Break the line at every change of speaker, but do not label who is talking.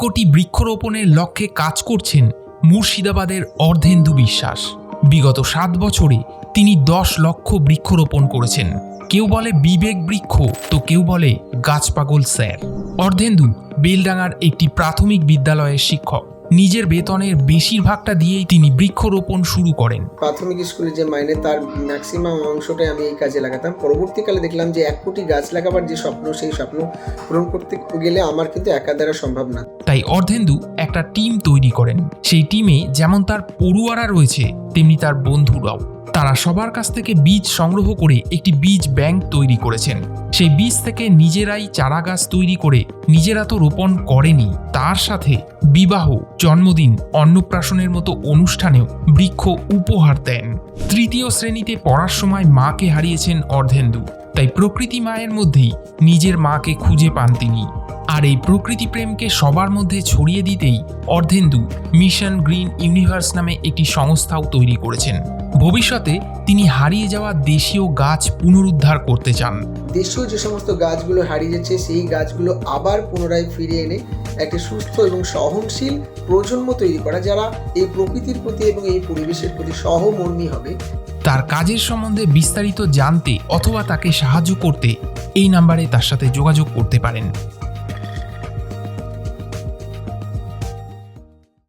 কোটি বৃক্ষরোপণের লক্ষ্যে কাজ করছেন মুর্শিদাবাদের অর্ধেন্দু বিশ্বাস। বিগত সাত বছরে তিনি দশ লক্ষ বৃক্ষরোপণ করেছেন। কেউ বলে বিবেক বৃক্ষ, তো কেউ বলে গাছপাগল স্যার। অর্ধেন্দু বেলডাঙার একটি প্রাথমিক বিদ্যালয়ের শিক্ষক। নিজের বেতনের বেশিরভাগটা দিয়েই তিনি বৃক্ষরোপণ শুরু করেন।
প্রাথমিক স্কুলে যে মাইনে তার ম্যাক্সিমাম অংশটাই আমি এই কাজে লাগাতাম। পরবর্তীকালে দেখলাম যে এক কোটি গাছ লাগাবার যে স্বপ্ন সেই স্বপ্ন পূরণ করতে গেলে আমার কিন্তু একা দ্বারা সম্ভব না।
তাই অর্ধেন্দু একটা টিম তৈরি করেন। সেই টিমে যেমন তার পড়ুয়ারা রয়েছে তেমনি তার বন্ধুরাও। তারা সবার কাছ থেকে বীজ সংগ্রহ করে একটি বীজ ব্যাংক তৈরি করেছেন। সেই বীজ থেকে নিজেরাই চারা গাছ তৈরি করে নিজেরা তো রোপণ করেনি। তার সাথে বিবাহ, জন্মদিন, অন্নপ্রাশনের মতো অনুষ্ঠানেও বৃক্ষ উপহার দেন। তৃতীয় শ্রেণীতে পড়ার সময় মাকে হারিয়েছেন অর্ধেন্দু। তাই প্রকৃতি মায়ের মধ্যেই নিজের মাকে খুঁজে পান তিনি। আর এই প্রকৃতি প্রেমকে সবার মধ্যে ছড়িয়ে দিতেই অর্ধেন্দু মিশন গ্রিন ইউনিভার্স নামে একটি সংস্থাও তৈরি করেছেন। ভবিষ্যতে তিনি হারিয়ে যাওয়া দেশীয় গাছ পুনরুদ্ধার করতে চান।
দেশীয় যে সমস্ত গাছগুলো হারিয়ে যাচ্ছে সেই গাছগুলো আবার পুনরায় ফিরে এনে একটা সুস্থ এবং সহনশীল প্রজন্ম তৈরি করা যারা এই প্রকৃতির প্রতি এবং এই পরিবেশের প্রতি সহমর্মী হবে।
তার কাজের সম্বন্ধে বিস্তারিত জানতে অথবা তাকে সাহায্য করতে এই নাম্বারে তার সাথে যোগাযোগ করতে পারেন।